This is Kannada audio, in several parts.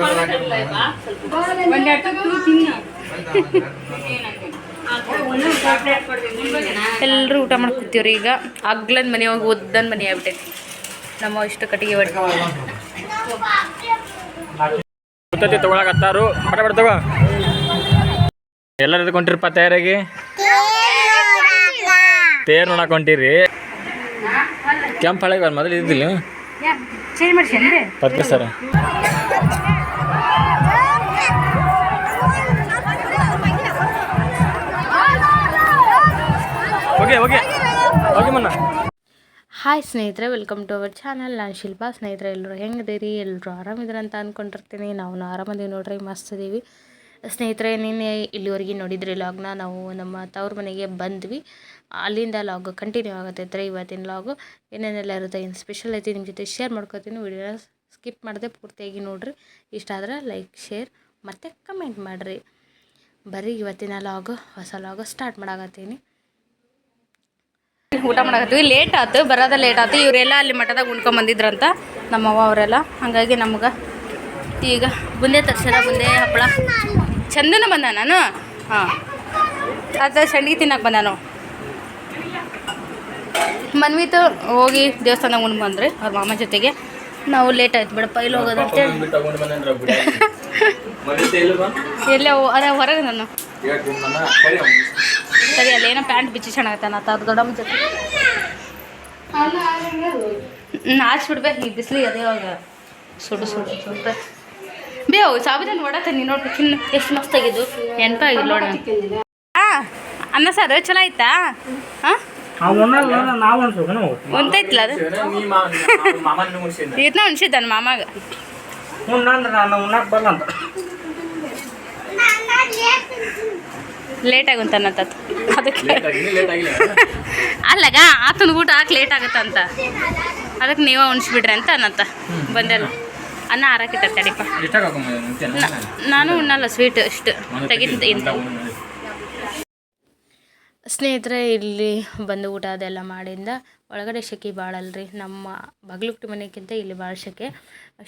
ಎಲ್ಲರೂ ಊಟ ಮಾಡಿ ಕೂತೀವ್ರಿ ಈಗ. ಅಗ್ಲನ್ ಮನೆ ಹೋಗಿ ಒದ್ದನ್ ಮನೆ ಆಗ್ಬಿಟ್ಟೈತಿ ನಮ್ಮ ಇಷ್ಟು ಕಟ್ಟಿಗೆ ಗೊತ್ತೈತಿ ತಗೊಳಕತ್ತಾರು ಬಡ ಬಡ ತಗೋ. ಎಲ್ಲರೂ ಕೊಂಟಿರಪ್ಪ ತಯಾರಾಗಿ? ತೇರ್ ನೋಡಕ್ ಹೊಂಟಿರಿ. ಕೆಂಪು ಹಳೆ ಮೊದಲು ಇದ್ದಿಲ್ಲ. ಸರ್. Okay okay. ಓಕೆ ಮನ್ನ. ಹಾಯ್ ಸ್ನೇಹಿತರೆ, ವೆಲ್ಕಮ್ ಟು ಅವರ್ ಚಾನಲ್. ನಾನು ಶಿಲ್ಪಾ. ಸ್ನೇಹಿತರೆ ಎಲ್ಲರೂ ಹೆಂಗಿದ್ದೀರಿ? ಎಲ್ಲರೂ ಆರಾಮಿದ್ದೀರ ಅಂತ ಅಂದ್ಕೊಂಡಿರ್ತೀನಿ ನಾವು ಆರಾಮದೀವಿ ನೋಡ್ರಿ, ಮಸ್ತ್ ಇದ್ದೀವಿ ಸ್ನೇಹಿತರೆ, ನಿನ್ನೆ ಇಲ್ಲಿವರೆಗೆ ನೋಡಿದ್ರಿ ಲಾಗ್ನ. ನಾವು ನಮ್ಮ ತವ್ರ ಮನೆಗೆ ಬಂದ್ವಿ. ಅಲ್ಲಿಂದ ಲಾಗ್ ಕಂಟಿನ್ಯೂ ಆಗತ್ತೈತ್ರಿ ಇವತ್ತಿನ ಲಾಗು. ಏನೇನೆಲ್ಲ ಇರುತ್ತೆ, ಏನು ಸ್ಪೆಷಲ್ ಐತಿ ನಿಮ್ಮ ಜೊತೆ ಶೇರ್ ಮಾಡ್ಕೊತೀನಿ. ವಿಡಿಯೋನ ಸ್ಕಿಪ್ ಮಾಡದೆ ಪೂರ್ತಿಯಾಗಿ ನೋಡ್ರಿ. ಇಷ್ಟ ಆದ್ರೆ ಲೈಕ್ ಶೇರ್ ಮತ್ತು ಕಮೆಂಟ್ ಮಾಡಿರಿ. ಬರ್ರಿ ಇವತ್ತಿನ ಲಾಗು, ಹೊಸ ಲಾಗು ಸ್ಟಾರ್ಟ್ ಮಾಡಾಕತ್ತೀನಿ. ಊಟ ಮಾಡಕತ್ತೀವಿ. ಲೇಟ್ ಆಯ್ತು ಬರೋದ ಲೇಟ್ ಆಯ್ತು ಇವರೆಲ್ಲ ಅಲ್ಲಿ ಮಠದಾಗ ಬಂದಿದ್ರಂತ ನಮ್ಮವ್ವ ಅವರೆಲ್ಲ. ಹಾಗಾಗಿ ನಮ್ಗೆ ಈಗ ಬುಂದೆ ತರ್ಸರ ಬುಂದೆ ಹಪ್ಪಳ. ಚಂದನ ಬಂದ ನಾನು ಹಾಂ. ಅದು ಸಂಡಿಗೆ ತಿನ್ನಕ್ಕೆ ಬಂದ ನಾವು ಮನ್ವಿತು ಹೋಗಿ ದೇವಸ್ಥಾನದಾಗ ಉಂಡು ಬಂದ್ರಿ ಅವ್ರ ಮಾಮ ಜೊತೆಗೆ. ನಾವು ಲೇಟ್ ಆಯ್ತು ಬಿಡಪ್ಪ ಇಲ್ಲಿ ಹೋಗೋದಂತೆ ಎಲ್ಲೇ ಅದ ಹೊರಗೆ ನಾನು ಸರಿ ಅಲ್ಲೇನೋ ಪ್ಯಾಂಟ್ ಬಿಚ್ಚಿ ಚೆನ್ನಾಗತ್ತೆ ನಾ ಅದ ದೊಡ್ಡಮ್ಮ ಜೊತೆ ನಾಚ್ ಬಿಡ್ಬೇಕು ಈ ಬಿಸಿಲಿಗೆ ಅದೇ ಅವಾಗ ಸುಡು ಸುಡು ಸುಡ್ತ ಬೇವು ಸಾಬುದಾನಿ ನೋಡತ್ತೆ ನೀನು ನೋಡ್ಬೇಕು ಇನ್ನು ಎಷ್ಟು ಮಸ್ತಾಗಿದ್ದು ಆಗಿದ್ದು ನೆನಪ ಆಗಿಲ್ಲ ನೋಡ ಹಾಂ ಅನ್ನ ಸರ್ ಚಲೋ ಆಯ್ತಾ ಹಾಂ ಅದು ಇದನ್ನ ಮಾಮಾಗ ಲೇಟಾಗಿ ಉಂತನ್ನತ್ತ ಅದಕ್ಕೆ ಅಲ್ಲಗ ಆತನ ಊಟ ಹಾಕಿ ಲೇಟ್ ಆಗತ್ತಂತ. ಅದಕ್ಕೆ ನೀವೇ ಉಣ್ಸ್ಬಿಡ್ರಿ ಅಂತ ಅನ್ನತ್ತ. ಬಂದೆಲ್ಲ. ಅನ್ನ ಆರಾಕಿಟ್ಟ ತಡಿಪ ನಾನು ಉಣ್ಣಲ್ಲ ಸ್ವೀಟ್ ಇಷ್ಟು. ತೆಗಿತ ಇಂತ ಸ್ನೇಹಿತರೆ ಇಲ್ಲಿ ಬಂದು ಊಟ ಅದೆಲ್ಲ ಮಾಡಿಂದ ಒಳಗಡೆ ಶೆಕೆ ಭಾಳಲ್ರಿ ನಮ್ಮ ಬಗ್ಲುಕ್ಟಿ ಮನೆಗಿಂತ ಇಲ್ಲಿ ಭಾಳ ಶೆಕೆ.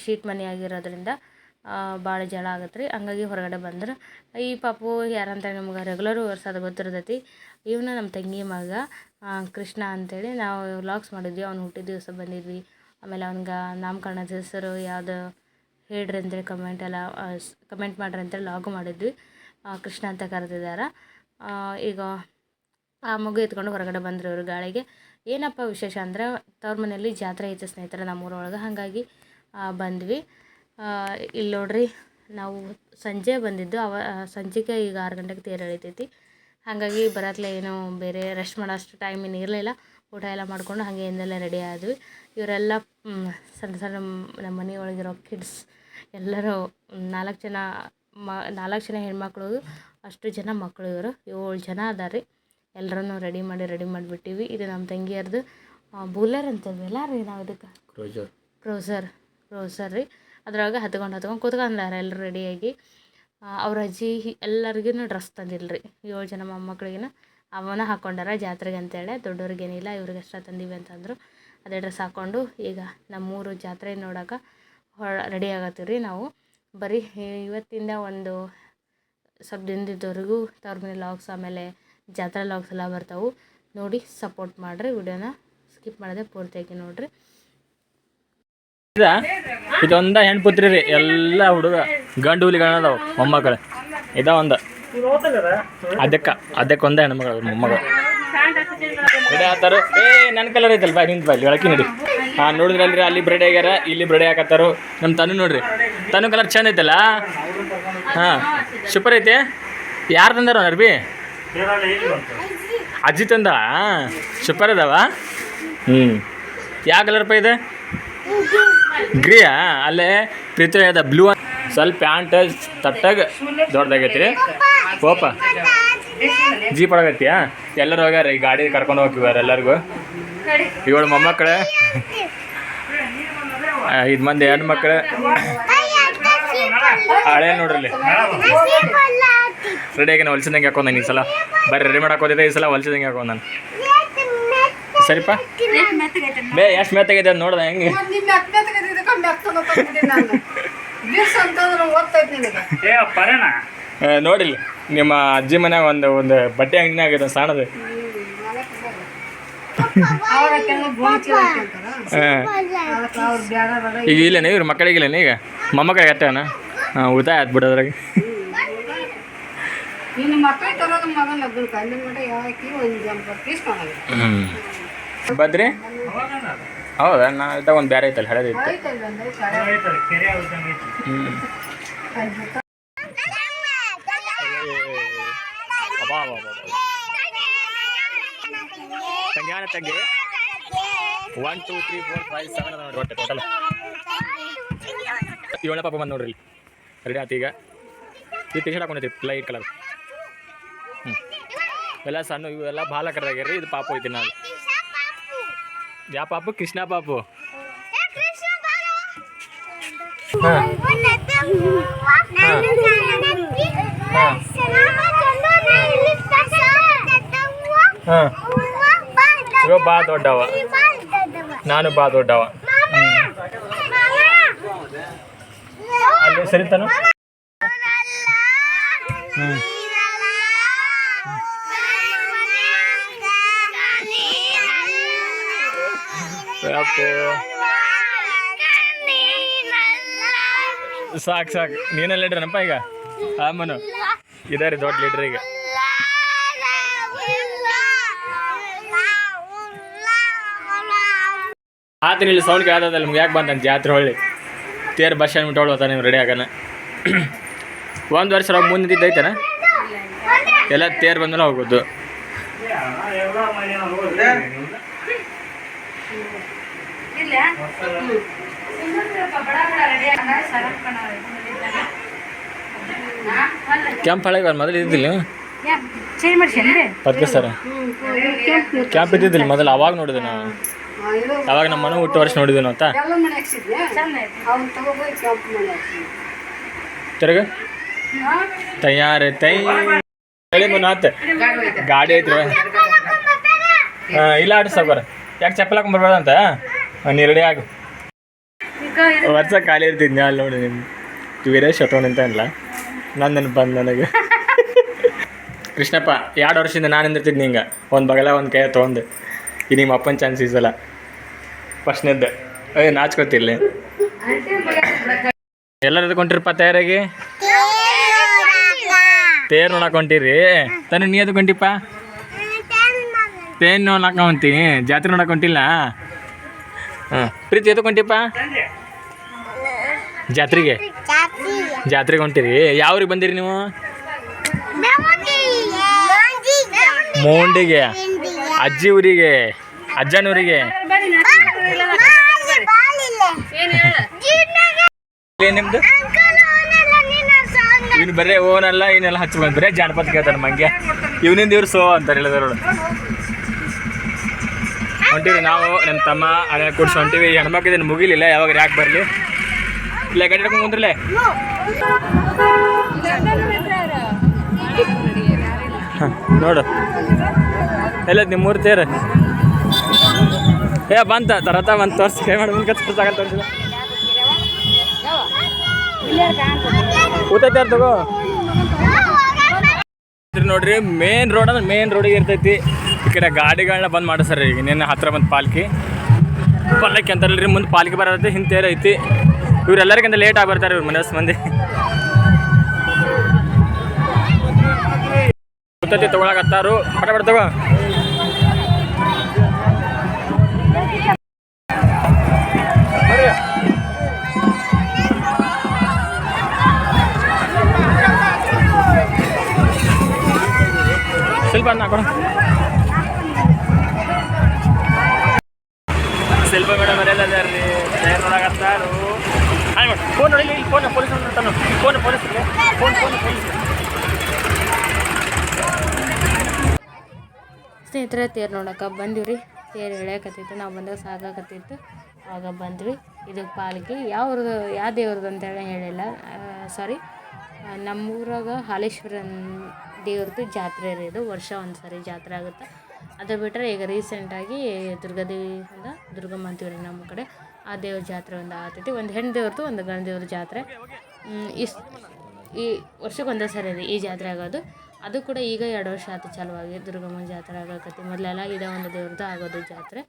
ಶೀಟ್ ಮನೆ ಆಗಿರೋದ್ರಿಂದ ಭಾಳ ಜಳ ಆಗತ್ತೆ ರೀ ಹಂಗಾಗಿ ಹೊರಗಡೆ ಬಂದ್ರೆ ಈ ಪಾಪು, ಯಾರಂತ ನಮ್ಗೆ ರೆಗ್ಯುಲರ್ ಅದು ಗೊತ್ತಿರ್ತೈತಿ. ಇವನ ನಮ್ಮ ತಂಗಿ ಮಗ ಕೃಷ್ಣ ಅಂತೇಳಿ ನಾವು ವ್ಲಾಗ್ಸ್ ಮಾಡಿದ್ವಿ. ಅವ್ನು ಹುಟ್ಟಿದ ದಿವಸ ಬಂದಿದ್ವಿ. ಆಮೇಲೆ ಅವ್ನಿಗೆ ನಾಮಕರಣದ ಹೆಸರು ಯಾವುದು ಹೇಳ್ರಿ ಅಂತೇಳಿ ಕಮೆಂಟ್ ಎಲ್ಲ ಕಮೆಂಟ್ ಮಾಡ್ರಿ ಅಂತೇಳಿ ಲಾಗು ಮಾಡಿದ್ವಿ. ಕೃಷ್ಣ ಅಂತ ಕರೆದಿದ್ದಾರೆ ಈಗ ಆ ಮಗು ಎತ್ಕೊಂಡು ಹೊರಗಡೆ ಬಂದರು ಇವರು ಗಾಳಿಗೆ. ಏನಪ್ಪ ವಿಶೇಷ ಅಂದರೆ, ತವ್ರ ಮನೆಯಲ್ಲಿ ಜಾತ್ರೆ ಐತೆ ಸ್ನೇಹಿತರೆ ನಮ್ಮೂರೊಳಗೆ. ಹಾಗಾಗಿ ಬಂದ್ವಿ. ಇಲ್ಲಿ ನೋಡ್ರಿ ನಾವು ಸಂಜೆ ಬಂದಿದ್ದು ಅವ ಸಂಜೆಗೆ ಈಗ ಆರು ಗಂಟೆಗೆ ತೇರು ಎಳಿತೈತಿ. ಹಾಗಾಗಿ ಬರತ್ಲೆ ಏನೋ ಬೇರೆ ರೆಸ್ಟ್ ಮಾಡೋಷ್ಟು ಟೈಮ್ ಏನು ಇರಲಿಲ್ಲ. ಊಟ ಎಲ್ಲ ಮಾಡಿಕೊಂಡು ಹಾಗೆ ಹಿಂದೆಲ್ಲ ರೆಡಿ ಆದ್ವಿ. ಇವರೆಲ್ಲ ಸಣ್ಣ ಸಣ್ಣ ನಮ್ಮ ಮನೆಯೊಳಗಿರೋ ಕಿಡ್ಸ್ ಎಲ್ಲರೂ ನಾಲ್ಕು ಜನ ಮ ನಾಲ್ಕು ಜನ ಹೆಣ್ಮಕ್ಳು ಅಷ್ಟು ಜನ ಮಕ್ಕಳು ಇವರು. ಏಳು ಜನ ಅದಾರ ರೀ ಎಲ್ಲರನ್ನೂ ರೆಡಿ ಮಾಡಿ ರೆಡಿ ಮಾಡಿಬಿಟ್ಟಿವಿ. ಇದು ನಮ್ಮ ತಂಗಿಯರ್ದು ಬೂಲರ್ ಅಂತೀವಲ್ಲ ರೀ ನಾವು ಇದಕ್ಕೆ ಕ್ರೋಸರ್ ಕ್ರೋಸರ್ ರೀ. ಅದ್ರೊಳಗೆ ಹತ್ಕೊಂಡು ಹತ್ಕೊಂಡು ಕೂತ್ಕೊಂಡಾರ ಎಲ್ಲರೂ ರೆಡಿಯಾಗಿ. ಅವ್ರ ಅಜ್ಜಿ ಎಲ್ಲರಿಗೂ ಡ್ರೆಸ್ ತಂದಿಲ್ರಿ. ಏಳು ಜನ ಮೊಮ್ಮಕ್ಳಿಗಿನ ಅವನ ಹಾಕ್ಕೊಂಡಾರ ಜಾತ್ರೆಗೆ ಅಂತೇಳಿ. ದೊಡ್ಡವ್ರಿಗೇನಿಲ್ಲ, ಇವ್ರಿಗೆ ಅಷ್ಟೇ ತಂದೀವಿ ಅಂತಂದರು. ಅದೇ ಡ್ರೆಸ್ ಹಾಕ್ಕೊಂಡು ಈಗ ನಮ್ಮೂರು ಜಾತ್ರೆ ನೋಡೋಕೆ ಹೊರ ರೆಡಿ ಆಗತ್ತೀವಿ ನಾವು. ಬರೀ ಇವತ್ತಿಂದ ಒಂದು ಸ್ವಲ್ಪ ದಿನದಿದ್ದವರೆಗೂ ತವ್ರ ಮನೆ ಲಾಗ್ಸ್ ಆಮೇಲೆ ಜಾತ್ರೆ ಲಾಗ್ಸ್ ಎಲ್ಲ ಬರ್ತಾವೆ. ನೋಡಿ, ಸಪೋರ್ಟ್ ಮಾಡಿರಿ. ವಿಡಿಯೋನ ಸ್ಕಿಪ್ ಮಾಡದೆ ಪೂರ್ತಿಯಾಗಿ ನೋಡಿರಿ. ಇದೊಂದ ಹೆಣ್ ಪುತ್ರಿ ರೀ. ಎಲ್ಲ ಹುಡುಗ ಗಂಡು ಹುಲಿ ಅದಾವ ಮೊಮ್ಮಕ್ಕಳು. ಇದ ಒಂದ. ಅದಕ್ಕ, ಅದಕ್ಕೆ ಒಂದ ಹೆಣ್ಮಗಳು ಮೊಮ್ಮಗಳು. ರೆಡಿ ಆತಾರು ಏ ನನ್ನ ಕಲರ್ ಐತಲ್ಲ ಬಾ, ನಿಂತ ಬಾ ಇಲ್ಲಿ ಒಳಕಿ ನೋಡಿ ಹಾಂ ನೋಡಿದ್ರಲ್ರಿ ಅಲ್ಲಿ ಬ್ರೆಡ್ ಆಗ್ಯಾರ, ಇಲ್ಲಿ ಬ್ರೆಡ್ ಹಾಕತ್ತಾರು. ನಮ್ಮ ತನು ನೋಡ್ರಿ. ತನು ಕಲರ್ ಚಂದ ಐತಲ್ಲ? ಹಾ ಸೂಪರ್ ಐತೆ? ಯಾರು ತಂದಾರ ಅರ್ಬಿ? ಅಜ್ಜಿ ತಂದ ಸೂಪರ್ ಅದಾವ? ಹ್ಞೂ ಯಾವ ಕಲರ್ ಪೈ ಇದೆ? ಗ್ರೀಯಾ? ಅಲ್ಲೇ ಪ್ರೀತಿ ಅದ ಬ್ಲೂ ಸ್ವಲ್ಪ ಪ್ಯಾಂಟ್ ತಟ್ಟಾಗ ದೊಡ್ಡದಾಗೈತಿ. ಓಪ ಜೀಪ್ ಒಳಗೈತಿಯಾ ಎಲ್ಲರೂ ಹೋಗ್ಯಾರ. ಈ ಗಾಡಿ ಕರ್ಕೊಂಡು ಹೋಗಿವಾರ ಎಲ್ಲರಿಗೂ. ಏಳು ಮೊಮ್ಮಕ್ಕಳು. ಐದು ಮಂದಿ ಹೆಣ್ಮಕ್ಳು ಹಳೆ ನೋಡ್ರಲ್ಲಿ ರೆಡಿಯಾಗಿ ನಾನು ಹೊಲ್ಸಿದಂಗೆ ಹಾಕೊಂಡ್ ನಾನು ಈ ಸಲ. ಬರ್ರಿ ರೆಡಿ ಮಾಡಕ್ಕೆ ಹೋದಿದ್ದೆ ಈ ಸಲ, ಹೊಲ್ಸಿದಂಗೆ ಹಾಕೊಂಡ್ ನಾನು. ಸರಿಪ? ಬೇ ಎಷ್ಟು ಮೆತ್ತಾಗಿದೆ ಅದು ನೋಡ್ದೆ ಹೆಂಗೆ? ನೋಡಿಲ್ಲ ನಿಮ್ಮ ಅಜ್ಜಿ ಮನ್ಯಾಗ ಒಂದು ಒಂದು ಬಟ್ಟೆ ಅಂಗಡಿನಾಗ ಇದೆ ಸಣ್ಣದು ಈಗ ಇಲ್ಲೇನೆ ಇವ್ರ ಮಕ್ಕಳಿಗಿಲ್ಲೇನೆ ಈಗ? ಮೊಮ್ಮಕ್ಕಳಿಗೆ ಅಟ್ಟೆನ ಹಾಂ ಉಳಿತಾಯ ಆಯ್ತು ಬಿಡೋದ್ರಾಗ ನಿನ್ನ ಮಕ್ಕಳಿಗೆ ತರೋದು ಮಗನ ಲಗ್ನಕ್ಕೆ. ಅಲ್ಲಿ ಮಟ್ಟ ಯಾಕೆ ಒಂದು ಎಂಬತ್ತು ಪೀಸ್ ಕಾಣಲ್ಲ ಹ್ಞೂ ಬದ್ರಿ? ಹೌದಾ? ನಾ ಇದ್ದಾಗ ಒಂದು ಬೇರೆ ಐತಲ್ಲ, ಹಳೇದಿತ್ತು. ಹ್ಞೂ. ತಂಗ್ಯಾನ ತಂಗಿ one two three four five seven ನೋಡ್ರಿ ಒಟ್ಟು ಟೋಟಲ್ ಏಳನೇ ಪಾಪ ಬಂದು ನೋಡ್ರಿ ರೆಡಿ ಆಯ್ತು ಈಗ. ಈ ಟಿ ಶರ್ಟ್ ಹಾಕೊಂಡೈತಿ ಲೈಟ್ ಕಲರ್ ಹ್ಞೂ ಎಲ್ಲ ಸಣ್ಣ ಇವೆಲ್ಲ ಬಾಲಕರಾಗ್ಯಾರ ಇದು ಪಾಪ ಐತಿ ನಾನು ಯಾವ ಪಾಪು? ಕೃಷ್ಣ ಪಾಪು? ಹಾಂ. ಇವ ಬಾ ದೊಡ್ಡವ. ನಾನು ಬಾ ದೊಡ್ಡವ. ಅಲ್ಲಿ ಸರಿತಾನು ಸಾಕು ಸಾಕು. ನೀನೇ ಲೀಡ್ರನಪ್ಪ ಈಗ? ಆಮನು ಇದಾರೆ ದೊಡ್ಡ ಲೀಡ್ರ್ ಈಗ. ಆತನ ಇಲ್ಲಿ ಸೌಂಡ್ ಕೇಳ್ತದಲ್ಲ ನಿಮ್ಗೆ ಯಾಕೆ ಬಂತಾನೆ ಜಾತ್ರೆ ಹೊಳ್ಳಿ. ತೇರು ಬಸ್ ಸ್ಟ್ಯಾಂಡ್ ಬಿಟ್ಟು ನೀವು ರೆಡಿ ಆಗೋಣ ಒಂದು ವರ್ಷ ಮುಂದೆ ನಿಂತಿದ್ದೈತೇನ ಎಲ್ಲ ತೇರು ಬಂದ್ಮೇಲೆ ಹೋಗೋದು. ಇಲ್ಲ. ಕ್ಯಾಂಪ್ ಹಳೆ ಮೊದಲು ಇದ್ದಿಲ್ಲ ಪದ್ಕ ಸರ್. ಕ್ಯಾಂಪ್ ಇದ್ದಿದ್ದಿಲ್ಲ ಮೊದಲು ಅವಾಗ ನೋಡಿದೆ ನಾವು ಅವಾಗ ನಮ್ಮ ಮನೆ ಹುಟ್ಟು ವರ್ಷ ನೋಡಿದ್ವಿ ನಾವು ಅಂತ. ತಿರ್ಗ? ತಯಾರ ತೈ. ಮುನ್ನಾತ್ ಗಾಡಿ ಐತ್ರಿ. ಹಾಂ. ಇಲ್ಲ ಆಡ್ರಿ ಸಾವ್ಕಾರ. ಯಾಕೆ ಚಪ್ಪಲ್ ಹಾಕೊಂಡ್ ಬರ್ಬಾರ್ದಂತ? ನೀರಡಿ ನೀ ರೆಡಿ ಆಗು. ವರ್ಷ ಖಾಲಿ ಇರ್ತಿದ್ನಿ ಅಲ್ಲಿ ನೋಡಿ ನಿಮ್ಮ ವೀರೇಶ್ ಶಟೋನ್ ಅಂತ ಅಲ್ಲ ನಾನು ನೆನಪು ಬಂದು ನನಗೆ. ಕೃಷ್ಣಪ್ಪ, ಎರಡು ವರ್ಷದಿಂದ ನಾನು ನಿಂದಿರ್ತಿದ್ನಿ ಹಿಂಗೆ. ಒಂದು ಬಗಲ, ಒಂದು ಕೈ ತೊಗೊಂಡು. ಈ ನಿಮ್ಮ ಅಪ್ಪನ ಚಾನ್ಸ್ ಇಸಲ್ಲ ಫಸ್ಟ್ನೇದ್ದು ಏ ನಾಚ್ಕೊತಿರ್ಲಿ ಎಲ್ಲರೂ ಎದ್ಕೊಂಡಿರಪ್ಪ ತಯಾರಾಗಿ? ತೇರ್ ನೋಡಕ್ ಹೊಂಟಿರಿ. ನೀ ಎದಕ್ಕೆ ಹೊಂಟಿಪ್ಪ? ತೇನ್ ನೋಡಕ್ ಜಾತ್ರೆ ನೋಡಕ್ ಹೊಂಟಿಲ್ಲ? ಹಾಂ. ಪ್ರೀತಿ ಎದಕ್ಕೆ ಹೊಂಟಿಪ್ಪ? ಜಾತ್ರೆಗೆ? ಜಾತ್ರೆಗೆ. ಹೊಂಟಿರಿ. ಯಾವ್ರಿಗೆ ಬಂದಿರಿ ನೀವು? ಮೋಂಡಿಗೆ. ಅಜ್ಜಿ ಊರಿಗೆ ಅಜ್ಜನೂರಿಗೆ. ಊರಿಗೆ ನಿಮ್ದು? ಇವ್ನು ಬರೇ ಓನಲ್ಲ ಇವನ್ನೆಲ್ಲ ಹಚ್ಕೊಂಡು ಬರೇ ಜಾನಪದ ಕೇಳ್ತಾನೆ ಮಂಗೆ ಇವನಿಂದ ಇವ್ರು ಸೋ ಅಂತಾರೆ ಹೇಳಿದ್ರು ಹೊಂಟಿವಿ ನಾವು ನಮ್ಮ ತಮ್ಮ ಅಣ್ಣ ಕೂಡ್ಸಿ ಹೊಂಟಿವಿ. ಇದನ್ನು ಮುಗಿಲಿಲ್ಲ ಯಾವಾಗ ಯಾಕೆ ಬರಲಿ? ಇಲ್ಲ ಗಾಡಿ ನೋಡು. ಎಲ್ಲ ನಿಮ್ಮೂರು ತೇರ. ಏ, ಬಂತ, ತರತ ಬಂತ, ತೋರ್ಸಿ. ಕೈ ಮಾಡಿ ಮುಂದೆ ತೋರ್ಸಾಗಲ್ಲ ತೋರಿಸಿಲ್ಲ ತೇರ್ ತಗೋ. ನೋಡ್ರಿ ಮೇನ್ ರೋಡ್ ಅಂದ್ರೆ ಮೇನ್ ರೋಡಿಗೆ ಇರ್ತೈತಿ. ಈ ಕಡೆ ಗಾಡಿಗಳನ್ನ ಬಂದ್ ಮಾಡಿಸ್ರಿ ಈಗ. ನಿನ್ನೆ ಹತ್ರ ಬಂದು ಪಾಲ್ಕಿ. ಪಲ್ಲಕ್ಕಿ ಅಂತಾರಲ್ರಿ, ಮುಂದೆ ಪಾಲ್ಕಿ ಬರತ್ತೆ ಹಿಂತೇರ ಐತಿ. ಇವ್ರೆಲ್ಲರಿಗಿಂತ ಲೇಟ್ ಆಗಿ ಬರ್ತಾರೆ ಇವ್ರ ಮನಸ್ಸು ಮಂದಿ. ಉತ್ತತಿ ತಗೊಳಕತ್ತಾರು ಪಟ ಪಟ ತಗೋ. ಸ್ವಲ್ಪ ಅನ್ನ ಕೊಡ. ಸ್ವಲ್ಪ ಮೇಡಮ್ ಅದಾರ್ರಿ. ತಯಾರು ನೋಡಕತ್ತಾರು ಫೋನ್ ನೋಡಿ, ಇಲ್ಲಿ ಫೋನ್ ಪೊಲೀಸ್ ಸ್ನೇಹಿತರೆ, ತೇರು ನೋಡಕ್ಕೆ ತೇರು ಎಳ್ಯಾಕತ್ತಿತ್ತು, ನಾವು ಬಂದಾಗ ಸಾಕಾಕತ್ತಿತ್ತು. ಆಗ ಬಂದ್ವಿ. ಇದು ಪಾಲಕಿ ಯಾವ್ರದ್ದು ಯಾವ ದೇವ್ರದ್ದು ಅಂತೇಳಿ ಹೇಳಿಲ್ಲ. ಸಾರಿ ನಮ್ಮೂರಾಗ ಹಾಲೇಶ್ವರನ್ ದೇವ್ರದ್ದು ಜಾತ್ರೆ ರೀ ಇದು. ವರ್ಷ ಒಂದು ಸಾರಿ ಜಾತ್ರೆ ಆಗುತ್ತೆ. ಅದು ಬಿಟ್ಟರೆ ಈಗ ರೀಸೆಂಟಾಗಿ ದುರ್ಗಾದೇವಿ ಅಂತ ದುರ್ಗಮ್ಮ ಅಂತೀವಿ ರೀ ನಮ್ಮ ಕಡೆ. ಆ ದೇವ್ರ ಜಾತ್ರೆ ಒಂದು ಆಗ್ತೈತಿ. ಒಂದು ಹೆಣ್ಣು ದೇವ್ರದ್ದು ಒಂದು ಗಂಡು ದೇವ್ರ ಜಾತ್ರೆ ಇಸ್ ಈ ವರ್ಷಕ್ಕೆ ಒಂದೇ ಸರಿ ರೀ ಈ ಜಾತ್ರೆ ಆಗೋದು. ಅದು ಕೂಡ ಈಗ ಎರಡು ವರ್ಷ ಆಯ್ತು ಚಾಲುವಾಗಿ ದುರ್ಗಮ್ಮನ ಜಾತ್ರೆ ಆಗಕತ್ತಿ. ಮೊದಲೆಲ್ಲ ಇದೇ ಒಂದು ದೇವ್ರದ್ದು ಆಗೋದು ಜಾತ್ರೆ.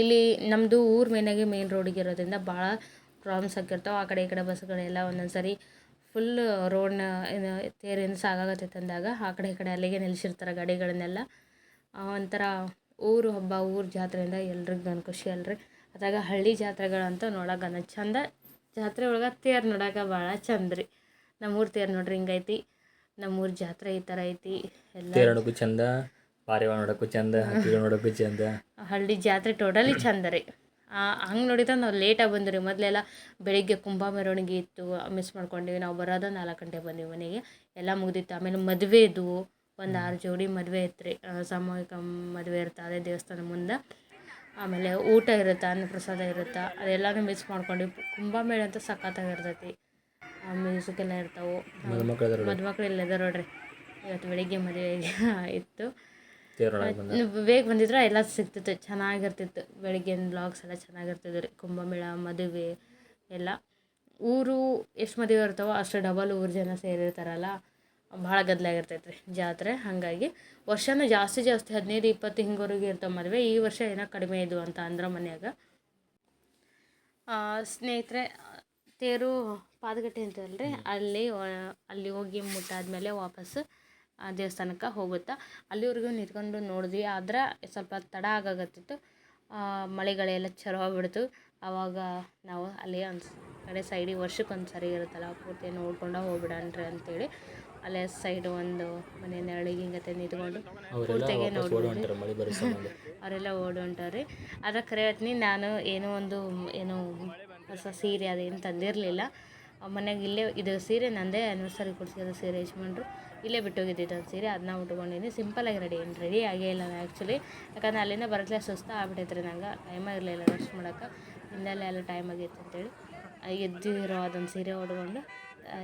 ಇಲ್ಲಿ ನಮ್ಮದು ಊರು ಮೇನಾಗಿ ಮೇನ್ ರೋಡಿಗೆ ಇರೋದ್ರಿಂದ ಭಾಳ ಪ್ರಾಬ್ಲಮ್ಸ್ ಆಗಿರ್ತಾವೆ ಆ ಕಡೆ ಈ ಕಡೆ ಬಸ್ಗಳೆಲ್ಲ ಒಂದೊಂದು ಸರಿ ಫುಲ್ ರೋಡ್ನ ಏನು ತೇರಿನ ಸಾಗಾಗತ್ತೈತೆ ಅಂದಾಗ ಆ ಕಡೆ ಈ ಕಡೆ ಅಲ್ಲಿಗೆ ನಿಲ್ಲಿಸಿರ್ತಾರೆ ಗಾಡಿಗಳನ್ನೆಲ್ಲ. ಒಂಥರ ಊರು ಹಬ್ಬ, ಊರು ಜಾತ್ರೆಯಿಂದ ಎಲ್ರಿಗೂ ನನ್ನ ಖುಷಿ ಅಲ್ರಿ. ಅದ್ರಾಗ ಹಳ್ಳಿ ಜಾತ್ರೆಗಳಂತೂ ನೋಡೋಕೆ ಚಂದ. ಜಾತ್ರೆ ಒಳಗೆ ತೇರು ನೋಡೋಕೆ ಭಾಳ ಚಂದ ರೀ. ನಮ್ಮೂರು ತೇರು ನೋಡ್ರಿ ಹಿಂಗೈತಿ ನಮ್ಮೂರ ಜಾತ್ರೆ ಈ ಥರ ಐತಿ. ಎಲ್ಲ ನೋಡೋಕ್ಕೂ ಚಂದ ಪಾರಿವಾಳ ನೋಡೋಕ್ಕೂ ಚಂದ ಹಕ್ಕಿಗಳು ನೋಡೋಕ್ಕೂ ಚಂದ. ಹಳ್ಳಿ ಜಾತ್ರೆ ಟೋಟಲಿ ಚಂದ ರೀ. ಹಂಗೆ ನೋಡಿದ್ರೆ ನಾವು ಲೇಟಾಗಿ ಬಂದ್ರಿ ಮೊದಲೆಲ್ಲ ಬೆಳಿಗ್ಗೆ ಕುಂಭ ಮೆರವಣಿಗೆ ಇತ್ತು ಮಿಸ್ ಮಾಡ್ಕೊಂಡ್ವಿ. ನಾವು ಬರೋದು ನಾಲ್ಕು ಗಂಟೆ ಬಂದ್ವಿ ಮನೆಗೆ. ಎಲ್ಲ ಮುಗ್ದಿತ್ತು. ಆಮೇಲೆ ಮದುವೆ ಇದ್ವು. ಒಂದು ಆರು ಜೋಡಿ ಮದುವೆ ಇತ್ತು ರೀ ಸಾಮೂಹಿಕ ಮದುವೆ ಇರ್ತಾರೆ ಅದೇ ದೇವಸ್ಥಾನ ಮುಂದೆ. ಆಮೇಲೆ ಊಟ ಇರುತ್ತೆ ಅನ್ನಪ್ರಸಾದ ಇರುತ್ತೆ ಅದೆಲ್ಲಾನು ಮಿಸ್ ಮಾಡ್ಕೊಂಡ್ವಿ ಕುಂಭಮೇಳ ಅಂತ ಸಖತ್ತಾಗಿರ್ತೈತಿ ಮ್ಯೂಸಿಕ್ ಎಲ್ಲ ಇರ್ತಾವೆ. ಮದುಮಕ್ಳು ಇಲ್ಲ ಇದಾರೆ ನೋಡ್ರಿ. ಇವತ್ತು ಬೆಳಿಗ್ಗೆ ಮದುವೆ ಇತ್ತು. ಬೇಗ ಬಂದಿದ್ರೆ ಎಲ್ಲ ಸಿಗ್ತಿತ್ತು ಚೆನ್ನಾಗಿರ್ತಿತ್ತು. ಬೆಳಿಗ್ಗೆ ಬ್ಲಾಗ್ಸ್ ಎಲ್ಲ ಚೆನ್ನಾಗಿರ್ತಿದ್ರು ರೀ. ಕುಂಭಮೇಳ ಮದುವೆ ಎಲ್ಲ. ಊರು ಎಷ್ಟು ಮದುವೆ ಇರ್ತಾವೋ ಅಷ್ಟು ಡಬಲ್ ಊರು ಜನ ಸೇರಿರ್ತಾರಲ್ಲ. ಭಾಳ ಗದ್ದಲಾಗಿರ್ತೈತೆ ರೀ ಜಾತ್ರೆ. ಹಾಗಾಗಿ ವರ್ಷನೂ ಜಾಸ್ತಿ ಜಾಸ್ತಿ ಹದಿನೈದು, ಇಪ್ಪತ್ತು ಹಿಂಗವರೆಗೆ ಇರ್ತವೆ ಮದುವೆ. ಈ ವರ್ಷ ಏನೋ ಕಡಿಮೆ ಇದು ಅಂತ ಅಂದ್ರೆ ಮನ್ಯಾಗ. ಸ್ನೇಹಿತರೆ, ತೇರು ಪಾದಗಟ್ಟೆ ರೀ ಅಲ್ಲಿ ಅಲ್ಲಿ ಹೋಗಿ ಮುಟ್ಟಾದ್ಮೇಲೆ ವಾಪಸ್ ಆ, ದೇವಸ್ಥಾನಕ್ಕೆ ಹೋಗುತ್ತಾ. ಅಲ್ಲಿವರೆಗೂ ನಿಂತ್ಕೊಂಡು ನೋಡಿದ್ವಿ. ಆದ್ರೆ ಸ್ವಲ್ಪ ತಡ ಆಗಾಗತ್ತಿತ್ತು ಮಳೆಗಳೆಲ್ಲ ಚಲೋ ಆಗ್ಬಿಡ್ತು. ಆವಾಗ ನಾವು ಅಲ್ಲಿ ಒಂದು ಕಡೆ ಸೈಡಿಗೆ ವರ್ಷಕ್ಕೆ ಸರಿ ಇರುತ್ತಲ್ಲ, ಪೂರ್ತಿ ನೋಡ್ಕೊಂಡು ಹೋಗ್ಬಿಡಣ್ರಿ ಅಂತೇಳಿ. ಅಲ್ಲೇ ಸೈಡ್ ಒಂದು ಮನೆ ನೆರಳಿಗೆ ಹಿಂಗತೆ ನಿಂತ್ಕೊಂಡು ಪೂರ್ತಿಗೆ ನೋಡಿ ಅವರೆಲ್ಲ ಓಡಿ ಹೊಂಟವ್ರಿ ಆದ್ರೆ ಕರೆ ಹೇಳ್ತೀನಿ ನಾನು ಏನೋ ಒಂದು ಏನು ಹೊಸ ಸೀರೆ ಅದೇನು ತಂದಿರಲಿಲ್ಲ. ಮನೆಗೆ ಇಲ್ಲೇ ಇದು ಸೀರೆ ನಂದೇ ಆ್ಯನಿವರ್ಸರಿ ಕೊಡ್ಸಿರೋ ಸೀರೆ ಯಜಮಾನ್ರು ಇಲ್ಲೇ ಬಿಟ್ಟೋಗಿದ್ದಿದ್ದು ಒಂದು ಸೀರೆ ಅದನ್ನ ಉಟ್ಕೊಂಡಿನಿ ಸಿಂಪಲಾಗಿ ರೆಡಿ ಏನು ರೆಡಿ ಆಗೇ ಇಲ್ಲ ನಾನು ಆ್ಯಕ್ಚುಲಿ ಯಾಕಂದ್ರೆ ಅಲ್ಲಿಂದ ಬರಕ್ಲೆ ಸುಸ್ತ ಆಗ್ಬಿಟ್ಟೈತೆ ರೀ ನಂಗೆ ಟೈಮ ಇರಲಿಲ್ಲ ರೆಸ್ಟ್ ಮಾಡೋಕೆ ಹಿಂದೆಲ್ಲ ಎಲ್ಲ ಟೈಮ್ ಆಗೈತೆ ಅಂತೇಳಿ. ಎದ್ದಿರೋ ಅದೊಂದು ಸೀರೆ ಉಟ್ಕೊಂಡು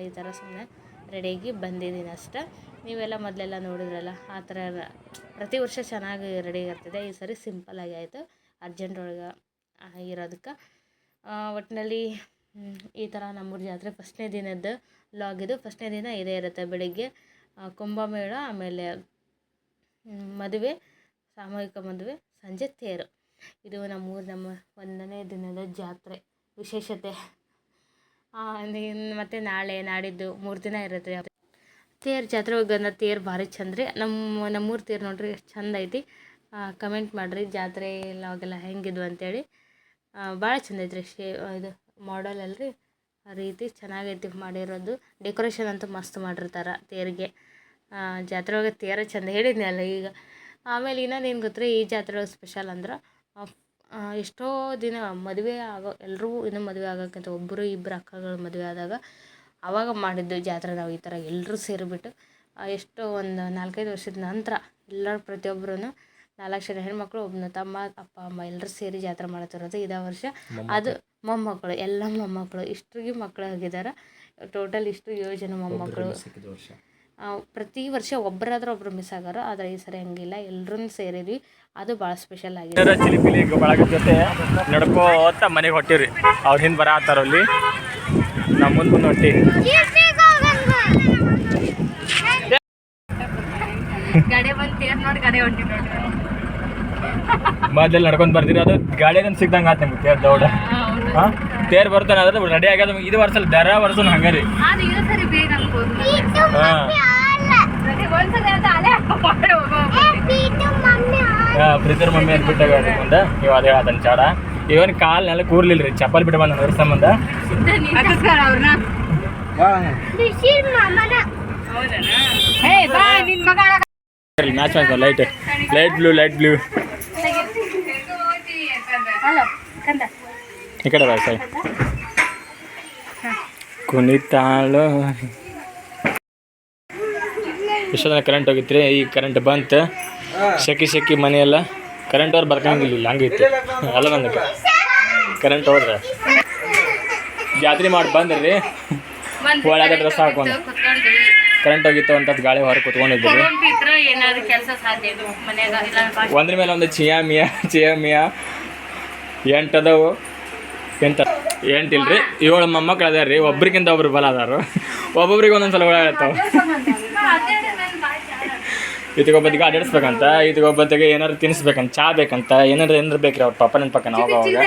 ಈ ಥರ ಸುಮ್ಮನೆ ರೆಡಿಯಾಗಿ ಬಂದಿದ್ದೀನಿ ಅಷ್ಟೆ. ನೀವೆಲ್ಲ ಮೊದಲೆಲ್ಲ ನೋಡಿದ್ರಲ್ಲ, ಆ ಥರ ಪ್ರತಿ ವರ್ಷ ಚೆನ್ನಾಗಿ ರೆಡಿ ಆಗಿರ್ತದೆ ಈ ಸರಿ ಸಿಂಪಲ್ಲಾಗಿ ಆಯಿತು, ಅರ್ಜೆಂಟ್ ಒಳಗೆ ಇರೋದಕ್ಕೆ ಒಟ್ಟಿನಲ್ಲಿ ಈ ಥರ ನಮ್ಮೂರ ಜಾತ್ರೆ ಫಸ್ಟ್ನೇ ದಿನದ್ದು ಲಾಗ್ ಇದು. ಫಸ್ಟ್ನೇ ದಿನ ಇದೇ ಇರುತ್ತೆ ಬೆಳಿಗ್ಗೆ. ಕುಂಭಮೇಳ, ಆಮೇಲೆ ಮದುವೆ, ಸಾಮೂಹಿಕ ಮದುವೆ, ಸಂಜೆ ತೇರು. ಇದು ನಮ್ಮೂರು, ನಮ್ಮ ಒಂದನೇ ದಿನದ ಜಾತ್ರೆ ವಿಶೇಷತೆ. ಮತ್ತೆ ನಾಳೆ, ನಾಡಿದ್ದು ಮೂರು ದಿನ ಇರುತ್ತೆ. ತೇರು ಜಾತ್ರೆ ಹೋಗಂದ ತೇರು ಭಾರಿ ಚಂದ ರೀ. ನಮ್ಮ ನಮ್ಮೂರು ತೇರು ನೋಡ್ರಿ ಎಷ್ಟು ಚಂದ ಐತಿ. ಕಮೆಂಟ್ ಮಾಡಿರಿ ಜಾತ್ರೆ ಅವಾಗೆಲ್ಲ ಹೆಂಗಿದ್ವು ಅಂತೇಳಿ. ಭಾಳ ಚಂದ ಐತ್ರಿ ಶೇ, ಇದು ಮಾಡಲ್ ಅಲ್ರಿ. ಆ ರೀತಿ ಚೆನ್ನಾಗೈತಿ ಮಾಡಿರೋದು. ಡೆಕೋರೇಷನ್ ಅಂತೂ ಮಸ್ತ್ ಮಾಡಿರ್ತಾರೆ ತೇರಿಗೆ. ಜಾತ್ರೆ ಒಳಗೆ ತೇರ ಚಂದ ಹೇಳಿದ್ನಲ್ಲ ಈಗ. ಆಮೇಲೆ ಇನ್ನೊಂದೇನು ಗೊತ್ತ್ರಿ, ಈ ಜಾತ್ರೆ ಒಳಗೆ ಸ್ಪೆಷಲ್ ಅಂದ್ರೆ ಎಷ್ಟೋ ದಿನ ಮದುವೆ ಆಗೋ ಎಲ್ಲರೂ ಇನ್ನೂ ಮದುವೆ ಆಗೋಕ್ಕಿಂತ ಒಬ್ಬರು ಇಬ್ಬರು ಅಕ್ಕಗಳು ಮದುವೆ ಆದಾಗ ಆವಾಗ ಮಾಡಿದ್ದು ಜಾತ್ರೆ ನಾವು ಈ ಥರ ಎಲ್ಲರೂ ಸೇರಿಬಿಟ್ಟು ಎಷ್ಟೋ ಒಂದು ನಾಲ್ಕೈದು ವರ್ಷದ ನಂತರ ಎಲ್ಲರೂ ಪ್ರತಿಯೊಬ್ಬರೂ ನಾಲ್ಕು ಜನ ಹೆಣ್ಮಕ್ಳು ಒಬ್ಬನ ತಮ್ಮ ಅಪ್ಪ ಅಮ್ಮ ಎಲ್ಲರೂ ಸೇರಿ ಜಾತ್ರೆ ಮಾಡ್ತಿರೋದು ಇದೇ ವರ್ಷ. ಅದು ಮೊಮ್ಮಕ್ಕಳು ಎಲ್ಲ ಮೊಮ್ಮಕ್ಕಳು ಇಷ್ಟ್ರಿಗೆ ಮಕ್ಕಳು ಆಗಿದ್ದಾರೆ ಟೋಟಲ್ ಇಷ್ಟು ಏಳು ಜನ ಮೊಮ್ಮಕ್ಕಳು ಸಿಕ್ಕಿದ ವರ್ಷ. ಆ, ಪ್ರತಿ ವರ್ಷ ಒಬ್ಬರಾದ್ರೂ ಒಬ್ರು ಮಿಸ್ ಆಗೋರು ಆದರೆ ಈ ಸರಿ ಹಂಗಿಲ್ಲ. ಎಲ್ಲರೂ ಸೇರಿರಿ. ಅದು ಭಾಳ ಸ್ಪೆಷಲ್ ಆಗಿದೆ. ಚಿಲಿಪಿಲಿ ಬಳಗ ಜೊತೆ ನಡ್ಕೋತ ಮನೆಗೆ ಹೊಟ್ಟಿವ್ರಿ ಅವ್ರ ಹಿಂದೆ ಬರ ಅಲ್ಲಿ. ನಮ್ಮ ಮುಂದೆ ಮುಂದೆ ಹೊಟ್ಟಿ ಗಾಡಿ ಬಂದು ತೇರ್ ನೋಡಿ ಗಾಡಿ ಹೊಂಟಿ ನೋಡ್ರಿ ಮೊದಲು ನಡ್ಕೊಂಡು ಬರ್ತೀರಿ ಅದು ಗಾಡಿಯಾಗ ಸಿಗ್ದಂಗೆ ಆತ ನಿಮ್ಗೆ ತೇರ್ ದೌಡ. ಹಾಂ? ತೇರ್ ಬರ್ತಾನೆ ಅದ್ರ ರೆಡಿ ಆಗ್ಯದ ಇದು ವರ್ಷ ದರ ವರ್ಷ ಹಂಗೆ ರೀ ಅದು ಇದು ಸರಿ ಬೇಗ ಅನ್ಬೋದು ಹಾಂ ಒಂದ್ಸರಿ ಅಂತ ಅಲ್ಲೇ ಮಾಡಿ ಪ್ರೀತಿರ್ ಮಮ್ಮಿ ಅಂದ್ಬಿಟ್ಟಾಗ ಮುಂದೆ ನೀವು ಅದೇ ಅದನ್ನ ಚಾಡ ಇವನ್ ಕಾಲ್ ನೆಲ ಕೂರ್ಲಿಲ್ಲ ರೀ ಚಪ್ಪಲ್ ಬಿಟ್ಟು ಬಂದ ಅದ್ರ ಸಂಬಂಧ ಅವ್ರನ್ನ ಹೇ ಬಾ ನಿನ್ ಮಗ match match light light blue light blue hello ಕಂದ ಈ ಕಡೆ ಬಾ ಸೈ ಕುಣಿತಾಳು ಇಷ್ಟೊಂದು ಕರೆಂಟ್ ಹೋಗಿತ್ರಿ, ಈ ಕರೆಂಟ್ ಬಂತು. ಸೆಕಿ ಸೆಕಿ ಮನೆಯೆಲ್ಲ ಕರೆಂಟ್ ಅವ್ರು ಬರ್ಕಂಗಿಲ್ಲ ಹಂಗೈತಿ ಅಲ್ಲ ನನಗೆ ಕರೆಂಟ್ ಹೋದ್ರೆ. ಜಾತ್ರೆ ಮಾಡಿ ಬಂದ್ರಿ. ಒಳಗೆ ಡ್ರೆಸ್ ಹಾಕೊಂಡು. ಕರೆಂಟ್ ಹೋಗಿತ್ತು ಅಂತ ಗಾಳಿ ಸಾಧ್ಯ ಇದು ಒಂದ್ರ ಮೇಲೆ ಒಂದು ಚಿಯಾ ಮಿಯಾ ಚಿಯಾ ಮಿಯಾ. ಎಂಟು ಅದಾವು. ಎಂಟು ಎಂಟು ಇಲ್ರಿ. ಏಳು ಮೊಮ್ಮಕ್ಳು ಅದಾರ ರೀ ಒಬ್ರಿಗಿಂತ ಒಬ್ರು ಬಲ ಅದಾರು. ಒಬ್ಬೊಬ್ರಿಗೆ ಒಂದೊಂದು ಸಲ ಓಡಾಡ್ತಾವ ಇದಕ್ಕೊಬ್ಬತ್ತಿಗೆ ಅಡ್ಡಾಡಿಸ್ಬೇಕಂತ ಇದಕ್ಕೊಬ್ಬತ್ತಿಗೆ ಏನಾರು ತಿನ್ನಿಸ್ಬೇಕಂತ ಚಾ ಬೇಕಂತ ಏನಾರು ಏನಾರು ಬೇಕ್ರಿ ಅವ್ರ ಪಾಪ ನೆನಪಕ್ಕ ಪಕ್ಕ ಅವಾಗ ಅವಾಗ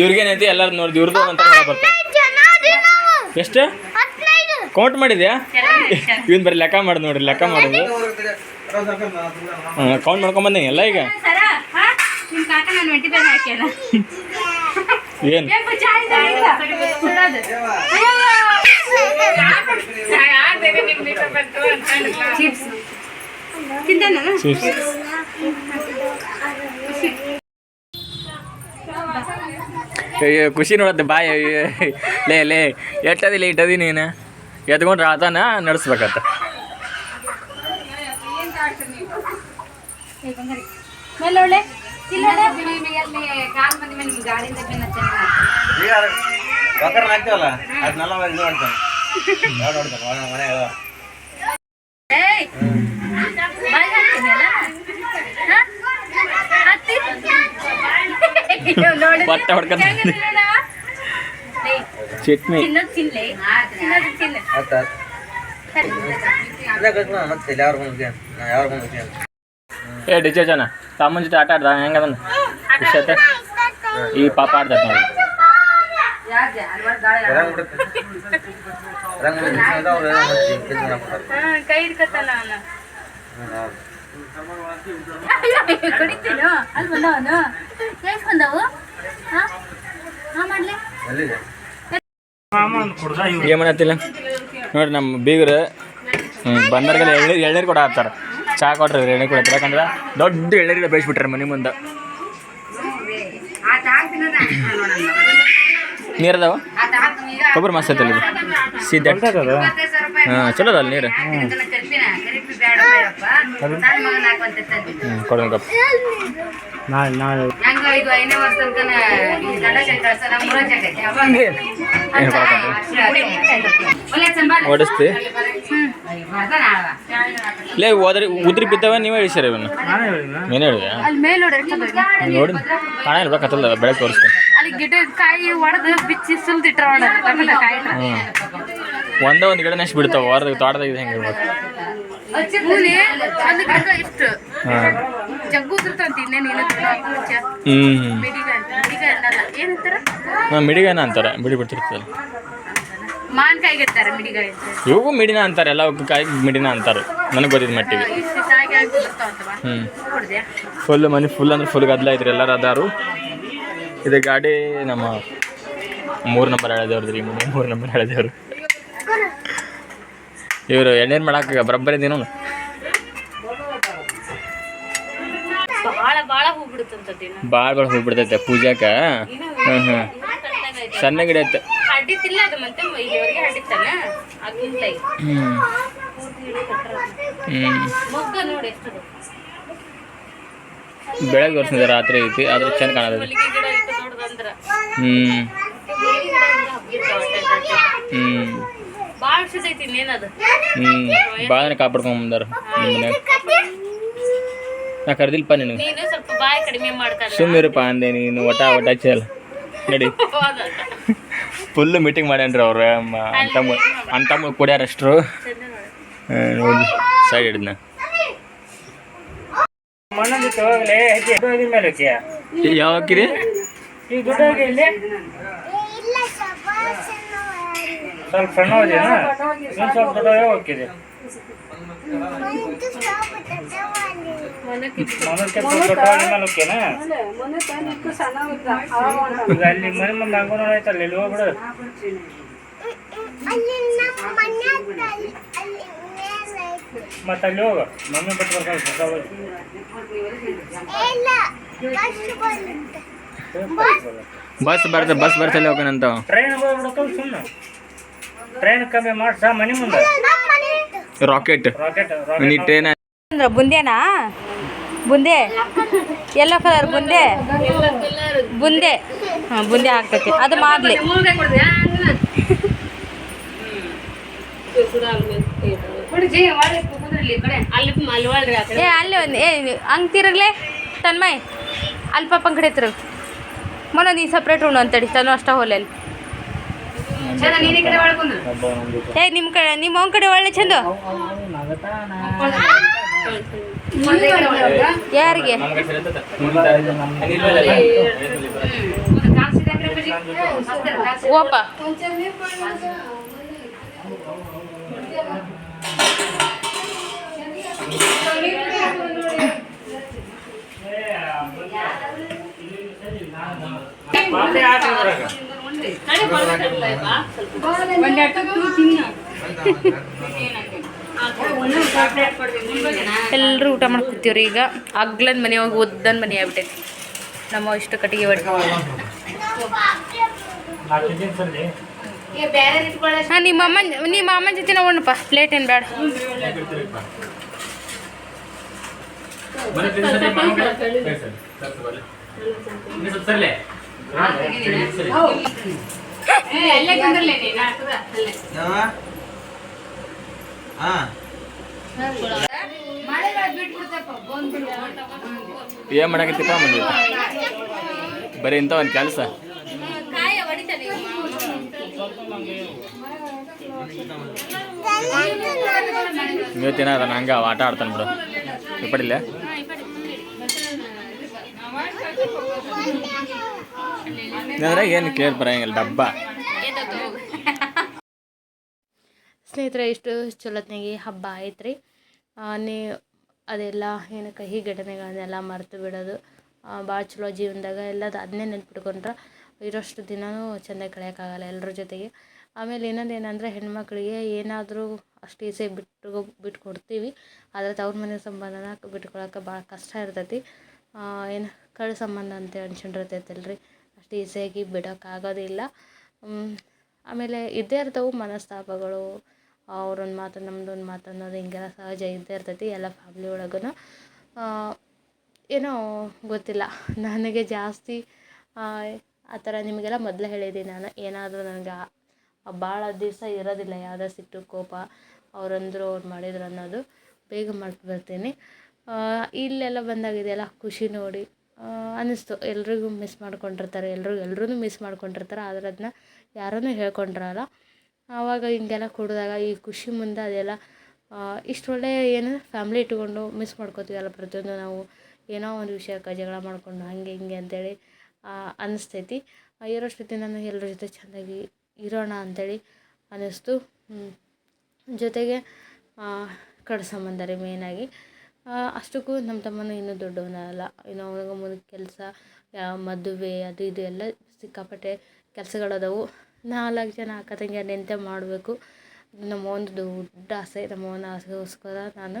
ಇವ್ರಿಗೇನೈತಿ ಎಲ್ಲರೂ ನೋಡಿ ಇವ್ರದ್ದು ಅಂತ ಬರ್ತಾರೆ. ಎಷ್ಟು? ಕೌಂಟ್ ಮಾಡಿದ್ಯಾ? ಇವನ್ ಬರೀ ಲೆಕ್ಕ ಮಾಡಿ ನೋಡ್ರಿ ಲೆಕ್ಕ ಮಾಡೋದು. ಹಾಂ ಕೌಂಟ್ ಮಾಡ್ಕೊಂಡ್ ಬಂದ ಎಲ್ಲ ಈಗ. ಏನು? ಚಿಪ್ಸ್ ತಿಂತೇನ? ಅಯ್ಯೋ ಖುಷಿ ನೋಡತ್ತೆ ಬಾಯ್ ಅಯ್ಯೋ. ಲೇ ಲೇ ಎಟ್ಟದಿಲ್ಲ ಇಟ್ಟದಿ ನೀನು? ಎತ್ಕೊಂಡ್ರೆ ಆತನ ನಡೆಸ್ಬೇಕತ್ತ ಮೇಲೆ ಒಳ್ಳೆ ಈಗ ಒಕ್ಕರ್ನ ಹಾಕ್ತೀವಲ್ಲ? ಅದನ್ನೆಲ್ಲ ಇದು ಮಾಡ್ತಾನೆ. ನೋಡ್ತಾನೆ ಒಳ- ಮನೆ ಅದ. ಹೊಟ್ಟೆ ಹೊಡ್ಕೊಂತ ಚಟ್ನಿ. ಏ ಡಿಚೆ ಜನ ತಮ್ಮನ ಜೊತೆ ಆಟ ಆಡ್ದ? ಹೆಂಗದ ಈ ಪಾಪ ಆಡ್ತೈತೆ ನೋಡಿ. ಕೈ ಹಿಡ್ಕತ್ತಾನ ಅವನು. ಹ್ಮ್, ಹೌದು. ಕುಡಿತೀನೋ? ಅಲ್ಲಿ ಬಂದವನು ಎಷ್ಟು ಬಂದವು ಹಾ? ಹಾ ಮಾಡ್ಲೆ. ಎಲ್ಲಿದೆ? ಕುಡ್ದ ಇವ್ ಏನು ಮಾಡತ್ತಿಲ್ಲ? ನೋಡಿ ನಮ್ಮ ಬೀಗರು ಬಂದರ್ಗೆಲ್ಲ ಎಳ್ನೀರು ಎಳ್ನೀರು ಕೂಡ ಹಾಕ್ತಾರೆ. ಚಾ ಕೊಟ್ರಿ ಎಳ್ನೀರು ಕೂಡ ಯಾಕಂದ್ರೆ ದೊಡ್ಡ ಎಳ್ನೀರಿಗೆ ಬೇಯಿಸ್ಬಿಟ್ರೆ ಮನೆ ಮುಂದೆ. ನೀರದಾವ? ಕೊಬ್ಬರಿ ಮಸ್ತ್ ಐತಲ್ಲ ಇದು? ಸಿದ್ಧ ಹಾಂ ಚಲೋ ಅದಲ್ಲ ನೀರು. ಕೊಡೋಣ ನಾಳೆ. ಓಡಿಸ್ತಿ. ಲೇ ಹೋದ್ರಿ ಉದ್ರಿ ಬಿದ್ದವ ನೀವೇ ಇಳಿಸ್ಯಾರ ಇವನ್ನ? ನಾನೇ ಹೇಳಿದ್ಯಾ? ಅಲ್ಲಿ ಮೇಲೆ ನೋಡಿ. ಕಾಣ ಇಲ್ಲ ಕತ್ತಲ್ಲ ಬೆಳಗ್ಗೆ ತೋರಿಸ್ತೀನಿ. ಅಲ್ಲಿ ಗಿಡ ಕಾಯಿ ಒಡೆದು ಬಿಚ್ಚಿ ಸುಲ್ದಿಟ್ರ ಕಾಯಿ ಒಂದೇ ಒಂದು ಗಿಡ ನೆಷ್ಟು ಬಿಡ್ತಾವ. ಹೊರದಾಗ ತೋಟದಾಗ ಇದು ಹೆಂಗೆ ಇರ್ಬೇಕು? ಕೂಲಿ ಒಂದು ಗಿಡ ಇನ್ನೇನು ಹ್ಞೂ ಅಂತಾರೆ? ಬಿಡಿ ಬಿಡ್ತಿರ್ತಲ್ಲ ಮಾನ್ಕಾಯಿಗೆ ಇವು ಮಿಡಿನ ಅಂತಾರೆ. ಎಲ್ಲ ಕಾಯಿ ಮಿಡಿನ ಅಂತಾರೆ. ನನಗೆ ಗೊತ್ತಿದ್ದ ಮಟ್ಟಿಗೆ. ಹ್ಞೂ ಫುಲ್ ಮನೆ ಫುಲ್ ಅಂದ್ರೆ ಫುಲ್ ಗದ್ದಲ ಇದ್ರೆ ಎಲ್ಲರೂ ಅದಾರು. ಇದು ಗಾಡಿ ನಮ್ಮ ಮೂರು ನಂಬರ್ ಎಳೆದೇವ್ರದ್ರಿ ಮನೆ ಮೂರು ನಂಬರ್ ಎಳೆದೇವ್ರು ಇವರು ಎಣ್ಣೇನು ಮಾಡಾಕ ಬರಬ್ಬರಿ ದಿನ ಭಾಳ ಭಾಳ ಹೋಗ್ಬಿಡ್ತೈತೆ ಪೂಜಾಕ. ಹ್ಞೂ ಹ್ಞೂ ಸಣ್ಣ ಗಿಡ ಐತೆ. ಬೆಳಗ್ಗೆ ವರ್ಷದ ರಾತ್ರಿ ಐತಿ ಆದ್ರೆ ಚೆಂದ ಕಾಣತೈತಿ ಹ್ಞೂ ಹ್ಞೂ ಭಾಳ ನಿಮ್ಮ ಮನ್ಯಾಗ. ನಾ ಕರ್ದಿಲ್ಪ ನಿನಗೆ. ನೀನು ಸ್ವಲ್ಪ ಬಾಯಿ ಕಡಿಮೆ ಮಾಡ್ತಾರೆ ಸುಮ್ಮಿರಪ್ಪ ಅಂದೆ ನೀನು ಒಟ ಒಟ ಚಲ್ ನಡಿ. ಫುಲ್ ಮೀಟಿಂಗ್ ಮಾಡ್ಯಾನ್ರಿ ಅವ್ರು ಅಂತಮ್ಮ ಅಂತಮ್ಮ ಕುಡಿಯಾರಷ್ಟ್ರು. ನೋಡಿ ಸೈಡ್ ಹಿಡಿದ್ನ. ಮಣ್ಣೊಂದಿತ್ತು ಹೋಗ್ಲಿ ಹೆಜ್ಜೆ ದುಡ್ಡು ಮೇಲೆ ಹೋಗ್ತೀಯ ಯಾವ ಹಾಕಿರಿ ಈಗ ದುಡ್ಡು ಹೋಗಿ ಇಲ್ಲಿ ಸ್ವಲ್ಪ ಸಣ್ಣ ಹೋದೇನ ಇನ್ನೊಂದು ಸ್ವಲ್ಪ ದೊಡ್ಡ ಹೋಗ್ತಿದೆ ಮನಕ್ಕೆ ಸ್ವಲ್ಪ ದೊಡ್ಡ ಮೇಲೆ ಹೋಗ್ತೇನ ಈಗ ಅಲ್ಲಿ ಮನೆ ಮುಂದೆ ಅಂಗನವಾಡಿ ಐತಲ್ಲ ಇಲ್ಲಿ ಹೋಗ್ಬಿಡು? ಮತ್ತೆ ಅಲ್ಲಿ ಹೋಗ. ಮಮ್ಮಿ ಬಿಟ್ಟು ಬರ್ಕೊಂಡು. ಬಸ್ ಬರ್ತದೆ ಬಸ್ ಬರ್ತಲ್ಲ ಹೋಗೋಣಂತ ಟ್ರೈನ್ ಸುಮ್ಮನೆ ಟ್ರೈನ್ ಕಮ್ಮಿ ಮಾಡ್ಸ ಮನೆ ಮುಂದೆ. ರಾಕೆಟ್ ರಾಕೆಟ್ ನೀ ಟ್ರೈನ್ ಅಂದ್ರೆ ಬುಂದೇನಾ? ಬುಂದೆ? Yellow colour ಬುಂದೆ? ಬುಂದೆ. ಹಾಂ ಬುಂದೆ ಹಾಕ್ತೈತಿ. ಅದು ಮಾಡ್ಲಿ ಏ ಅಲ್ಲಿ ಒಂದು ಏ ಹಂಗೆ ತಿರುಗ್ಲೆ ತನ್ಮಯ್. ಅಲ್ಲಿ ಪಾಪ ಕಡೆ ತಿರುಗ್. ಮೊನ್ನ ನೀ ಸಪ್ರೇಟ್ ಉಣ್ಣು ಅಂತೇಳಿ, ತಾನು ಅಷ್ಟ ಹೋಲೆ ಅಲ್ಲಿ. ಚಂದ, ನೀನೇ ಕಡೆ ಒಳಗೊಂಡು ಏ ನಿಮ್ಮ ಕಡೆ, ನಿಮ್ಮ ಅವನ ಕಡೆ ಒಳ್ಳೆ ಚಂದ. ಯಾರಿಗೆ? ಓಪ. ಎಲ್ಲರೂ ಊಟ ಮಾಡಿ ಕೂತೀವ್ರಿ ಈಗ? ಅಗ್ಲನ್ ಮನೆ ಹೋಗಿ ಒದ್ದನ್ ಮನೆ ಆಗ್ಬಿಟ್ಟೈತಿ ನಮ್ಮ ಇಷ್ಟು ಕಟ್ಟಿಗೆ ಹೊಡಿ ಹಾಂ ನಿಮ್ಮ ಅಮ್ಮನ ನಿಮ್ಮ ಅಮ್ಮನ ಜೊತೆ ನಾವು ಉಣ್ಣಪ್ಪ. ಪ್ಲೇಟ್ ಏನು ಬೇಡ. ಅಲ್ಲೇ ಏನು ಮಾಡಕತ್ತಿಪ್ಪ ಮಂದಿ ಬರೀ ಇಂಥ ಒಂದು ಕೆಲಸ. ಇವತ್ತಿನ ಅದನ್ನ ನಂಗ ಆಟ ಆಡ್ತಾನೆ ಬಿಡು. ಇಪ್ಪಡಿಲ್ಲ? ಏನು ಕೇಳಿ ಬರಂಗಿಲ್ಲ, ಡಬ್ಬ. ಸ್ನೇಹಿತರೆ, ಇಷ್ಟು ಚಲೋತ್ನಾಗಿ ಹಬ್ಬ ಆಯ್ತು ರೀ ನೀ ಅದೆಲ್ಲ ಏನು ಕಹಿ ಘಟನೆಗಳನ್ನೆಲ್ಲ ಮರೆತು ಬಿಡೋದು ಭಾಳ ಚಲೋ ಜೀವನದಾಗ ಎಲ್ಲದು ಅದನ್ನೇ ನೆನ್ಪಿಟ್ಕೊಂಡ್ರೆ ಇರೋಷ್ಟು ದಿನವೂ ಚೆಂದಾಗಿ ಕಳೆಯೋಕ್ಕಾಗಲ್ಲ ಎಲ್ಲರ ಜೊತೆಗೆ. ಆಮೇಲೆ ಇನ್ನೊಂದು ಏನಂದರೆ, ಹೆಣ್ಮಕ್ಳಿಗೆ ಏನಾದರೂ ಅಷ್ಟು ಈಸಿಯಾಗಿ ಬಿಟ್ಟು ಬಿಟ್ಟು ಕೊಡ್ತೀವಿ ಆದರೆ ತವ್ರ ಮನೆ ಸಂಬಂಧನ ಬಿಟ್ಕೊಳಕ್ಕೆ ಭಾಳ ಕಷ್ಟ ಇರ್ತೈತಿ. ಏನು ಕಳ್ಳ ಸಂಬಂಧ ಅಂತ ಅನ್ಕೊಂಡಿರ್ತೈತಲ್ರಿ. ಅಷ್ಟು ಈಸಿಯಾಗಿ ಬಿಡೋಕ್ಕಾಗೋದಿಲ್ಲ. ಆಮೇಲೆ ಇದ್ದೇ ಇರ್ತವೆ ಮನಸ್ತಾಪಗಳು. ಅವ್ರೊಂದು ಮಾತು ನಮ್ದೊಂದು ಮಾತು ಅನ್ನೋದು ಹಿಂಗೆಲ್ಲ ಸಹಜ ಇದ್ದೇ ಇರ್ತೈತಿ ಎಲ್ಲ ಫ್ಯಾಮ್ಲಿ ಒಳಗೂ ಏನೋ ಗೊತ್ತಿಲ್ಲ. ನನಗೆ ಜಾಸ್ತಿ ಆ ಥರ ನಿಮಗೆಲ್ಲ ಮೊದಲೇ ಹೇಳಿದ್ದೀನಿ ನಾನು. ಏನಾದರೂ ನನಗೆ ಭಾಳ ದಿವಸ ಇರೋದಿಲ್ಲ ಯಾವುದೇ ಸಿಟ್ಟು ಕೋಪ ಅವರಂದರು ಅವ್ರು ಮಾಡಿದ್ರು ಅನ್ನೋದು ಬೇಗ ಆ, ಇಲ್ಲೆಲ್ಲ ಬಂದಾಗ ಇದೆಲ್ಲ ಖುಷಿ ನೋಡಿ. ಅನ್ನಿಸ್ತು. ಎಲ್ರಿಗೂ ಮಿಸ್ ಮಾಡ್ಕೊಂಡಿರ್ತಾರೆ ಎಲ್ಲರೂ ಎಲ್ರೂ ಮಿಸ್ ಮಾಡ್ಕೊಂಡಿರ್ತಾರೆ, ಆದ್ರೆ ಅದನ್ನ ಯಾರೂ ಹೇಳ್ಕೊಂಡಿರಲ್ಲ. ಆವಾಗ ಹಿಂಗೆಲ್ಲ ಕೂಡಿದಾಗ ಈ ಖುಷಿ ಮುಂದೆ ಅದೆಲ್ಲ ಇಷ್ಟು ಒಳ್ಳೆಯ ಏನು ಫ್ಯಾಮ್ಲಿ ಇಟ್ಕೊಂಡು ಮಿಸ್ ಮಾಡ್ಕೋತೀವಲ್ಲ ಪ್ರತಿಯೊಂದು ನಾವು. ಏನೋ ಒಂದು ವಿಷಯಕ್ಕೆ ಜಗಳ ಮಾಡಿಕೊಂಡು ಹಾಗೆ ಹಿಂಗೆ ಅಂತೇಳಿ ಅನ್ನಿಸ್ತೈತಿ. ಇರೋ ದಿನ ನಾನು ಎಲ್ಲರ ಜೊತೆ ಚೆಂದಾಗಿ ಇರೋಣ ಅಂಥೇಳಿ ಅನ್ನಿಸ್ತು. ಜೊತೆಗೆ ಕಡ ಸಂಬಂಧ ರೀ ಮೇಯ್ನಾಗಿ ಅಷ್ಟಕ್ಕೂ ನಮ್ಮ ತಮ್ಮನೂ ಇನ್ನೂ ದೊಡ್ಡವನಲ್ಲ ಇನ್ನು ಅವನಿಗೆ ಮುಂದೆ ಕೆಲಸ ಮದುವೆ, ಅದು ಇದು ಎಲ್ಲ ಸಿಕ್ಕಾಪಟ್ಟೆ ಕೆಲಸಗಳದಾವು. ನಾಲ್ಕು ಜನ ಅಕ್ಕ ನೆಂತೆ ಮಾಡಬೇಕು? ನಮ್ಮ ಒಂದು ದೊಡ್ಡ ಆಸೆ ನಮ್ಮ ಒಂದು ಆಸೆಗೋಸ್ಕರ ನಾನು